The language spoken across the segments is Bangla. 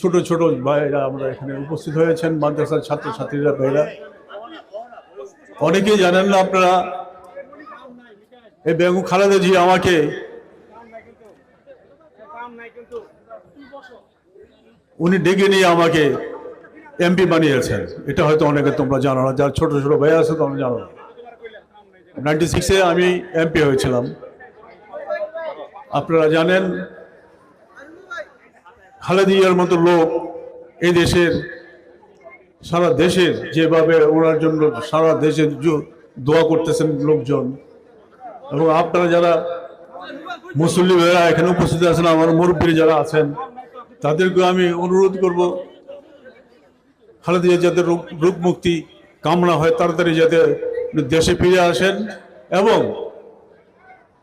ছোট ছোট ভাইরা আমরা এখানে উপস্থিত হয়েছেন, মাদ্রাসার ছাত্রছাত্রীরা ভাইরা অনেকেই জানেন না আপনারা, এই বেঙ্গু খালেদা জি আমাকে উনি ডেকে নিয়ে আমাকে এমপি বানিয়েছেন। এটা হয়তো অনেকে তোমরা জানো না, যার ছোট ছোট ভাই আছে তোমরা জানো নাইনটি সিক্সে আমি এমপি হয়েছিলাম। আপনারা জানেন খালেদিয়ার মতো লোক এই দেশের, সারা দেশের যেভাবে ওনার জন্য সারা দেশের দোয়া করতেছেন লোকজন। এবং আপনারা যারা মুসল্লি ভাইরা এখানে উপস্থিত আছেন, আমার মুরব্বী যারা আছেন তাদেরকে আমি অনুরোধ করব, খালেদিয়া যাতে রোগ রোগ মুক্তি কামনা হয়, তাড়াতাড়ি যাতে দেশে ফিরে আসেন এবং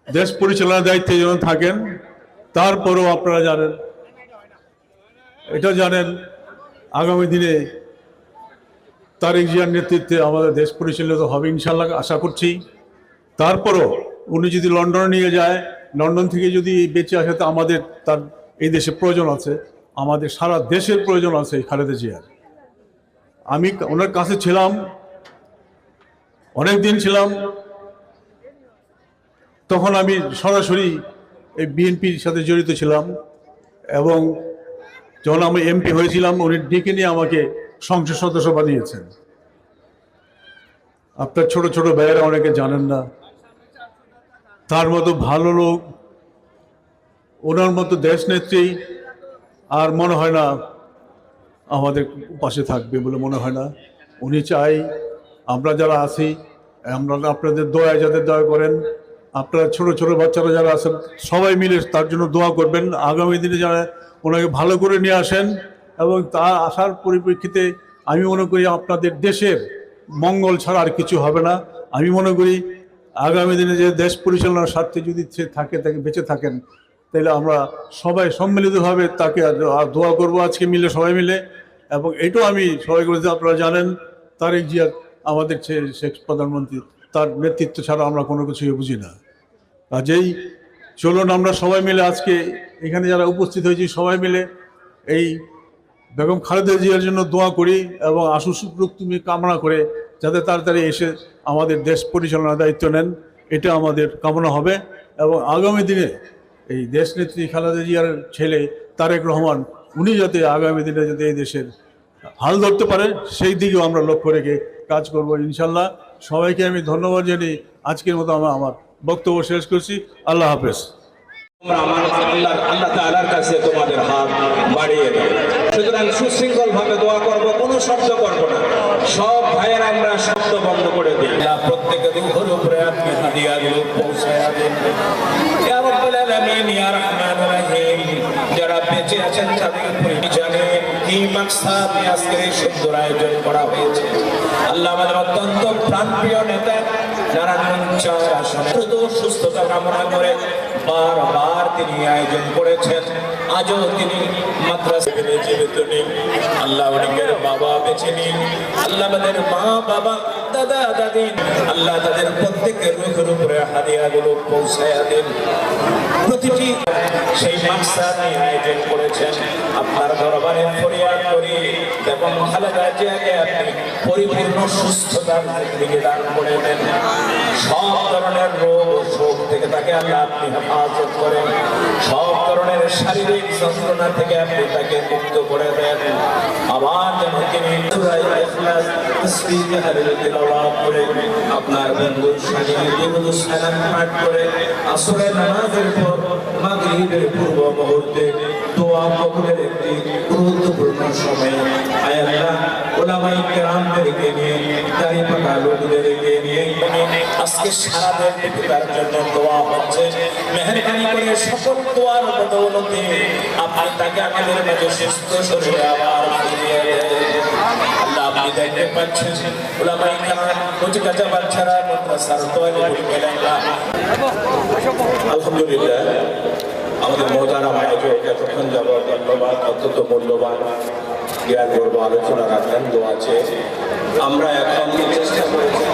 দেশ পরিচালনার দায়িত্বে যেন থাকেন, তারপরেও আপনারা জানেন এটা জানেন, আগামী দিনে তারেক জিয়ার নেতৃত্বে আমাদের দেশ পরিচালিত হবে ইনশাল্লাহ আশা করছি। তারপরও উনি যদি লন্ডনে নিয়ে যায়, লন্ডন থেকে যদি বেঁচে আসে, তো আমাদের, তার এই দেশে প্রয়োজন আছে। আমাদের সারা দেশের প্রয়োজন আছে খালেদা জিয়ার। আমি ওনার কাছে ছিলাম অনেক দিন ছিলাম। তখন আমি সরাসরি এই বিএনপির সাথে জড়িত ছিলাম এবং যখন আমি এমপি হয়েছিলাম, উনি ডেকে নিয়ে আমাকে সংসদ সদস্য বানিয়েছেন। আপনার ছোট ছোট ভাইয়েরা অনেকে জানেন না। তার মতো ভালো লোক, ওনার মতো দেশ নেত্রী আর মনে হয় না আমাদের পাশে থাকবে বলে মনে হয় না। উনি চাই আমরা যারা আছি, আমরা আপনাদের দয়া যাতে দয়া করেন। আপনারা ছোট ছোট বাচ্চারা যারা আছেন, সবাই মিলে তার জন্য দোয়া করবেন। আগামী দিনে যারা ওনাকে ভালো করে নিয়ে আসেন এবং তা আসার পরিপ্রেক্ষিতে আমি মনে করি আপনাদের দেশের মঙ্গল ছাড়া আর কিছু হবে না। আমি মনে করি আগামী দিনে যে দেশ পরিচালনার স্বার্থে যদি সে থাকে, তাকে বেঁচে থাকেন, তাহলে আমরা সবাই সম্মিলিতভাবে তাকে দোয়া করব আজকে মিলে, সবাই মিলে। এবং এটাও আমি সবাই করে আপনারা জানেন, তারেক জিয়া আমাদের শেখ প্রধানমন্ত্রী, তার নেতৃত্ব ছাড়া আমরা কোনো কিছুই বুঝি না। কাজেই চলুন আমরা সবাই মিলে আজকে এখানে যারা উপস্থিত হয়েছি সবাই মিলে এই বেগম খালেদা জিয়ার জন্য দোয়া করি এবং আশু সুপ্রুক তুমি কামনা করে যাতে তাড়াতাড়ি এসে আমাদের দেশ পরিচালনার দায়িত্ব নেন, এটা আমাদের কামনা হবে এবং আগামী দিনে এই দেশ নেত্রী খালেদা জিয়ার ছেলে তারেক রহমান, উনি যাতে আগামী দিনে যাতে এই দেশের হাল ধরতে পারে, সেই দিকেও আমরা লক্ষ্য রেখে কাজ করব ইনশাল্লাহ। সবাইকে আমি ধন্যবাদ জানিয়ে আজকের মতো আমার বক্তব্য শেষ করছি। আল্লাহ হাফেজ। যারা বেঁচে আছেন তাদের জানেন কি মাকসাদ আজকের এই সুন্দর আয়োজন করা হয়েছে। আল্লাহ আমাদের অত্যন্ত প্রাণপ্রিয় নেতা দ্রুত সুস্থতা কামনা করে বারবার তিনি আয়োজন করেছেন। আজও তিনি মাদ্রাসা জীবিত নেই। আল্লাহ অনেকের বাবা বেছে নিন আল্লাহ আমাদের মা, বাবা, দাদা, দাদি, আল্লাহ তাদের প্রত্যেকের রুখের উপরে হাদিয়াগুলো পৌঁছায়া দিন। প্রতিটি সেই আয়োজন করেছেন। আপনার দরবারে ফরিয়াদ করি এবং আপনি পরিপূর্ণ সুস্থতার দিকে দান করে দেন। সব ধরনের রোগ, শোক থেকে তাকে আপনি হেফাজত করেন। সব ধরনের শারীরিক যন্ত্রণা থেকে আপনি তাকে মুক্ত করে দেন। আবার যেন তিনি আপনার বন্ধুর সাথে পাঠ করে আসরের নামাজের পর মাগরিবের পূর্ব মুহূর্তে দোয়া কবুলের একটি গুরুত্বপূর্ণ সময় আয় আল্লাহ ওলামাই কেরামদেরকে নিয়ে, দাড়ি পাকা লোকদেরকে নিয়ে আজকে সারা দেশ তার জন্য দোয়া হচ্ছে। মেহরবানি করে সকল দোয়ার বদৌলতে আপনি তাকে আমাদের মাঝে সুস্থ শরীরে আবার ফিরিয়ে আল্লাহ আপনি দেখতে পাচ্ছেন ওলামাই কেরাম কুচি কাঁচা বাচ্চারা মাদ্রাসার তোয়ালে গেলেন আলহামদুলিল্লাহ, আমাদের মহতারাম আয়োজক এতক্ষণ যাবৎ ধন্যবাদ, অত্যন্ত মূল্যবান জ্ঞান গর্ব আলোচনা রাখলেন দোয়া আমরা এখন চেষ্টা করেছি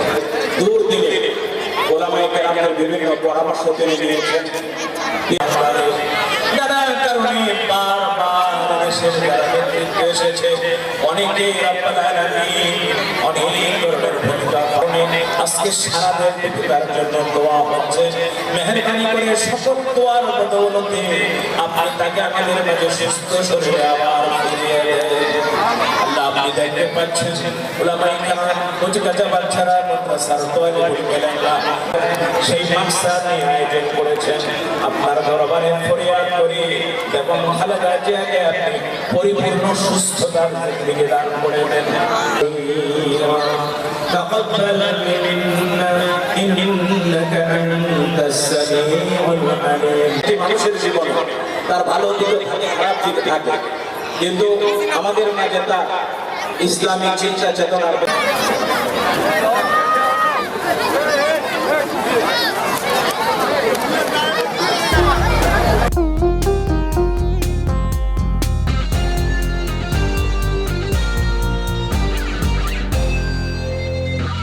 দূর দিনে ওলামাই কেরামের বিভিন্ন পরামর্শ তিনি দিয়েছেন। নানান কারণে আজকে সারা থেকে তার জন্য দোয়া হচ্ছে। মেহরবানি করে সকল দোয়ার বদৌলতে আপনি তাকে আমাদের মাঝে সুস্থ শরীরে আবার ফিরিয়ে দেন। আল্লাহ আপনি দেখতে পাচ্ছেন কাঁচা বাচ্চারা মাদ্রাসার তোয়ালে গেলেন সেই মাকসাদ নিয়ে আয়োজন করেছেন। আপনার দরবারে ফরিয়াদ করি এবং খালেদা জিয়াকে আপনি পরিপূর্ণ সুস্থতার দিকে দান করে দেন। تقبل منا إنك أنت السميع العليم একটি মানুষের জীবন তার ভালো দিকে থাকে খারাপ দিকে থাকে কিন্তু আমাদের মাঝে তার ইসলামী চিন্তা চেতনার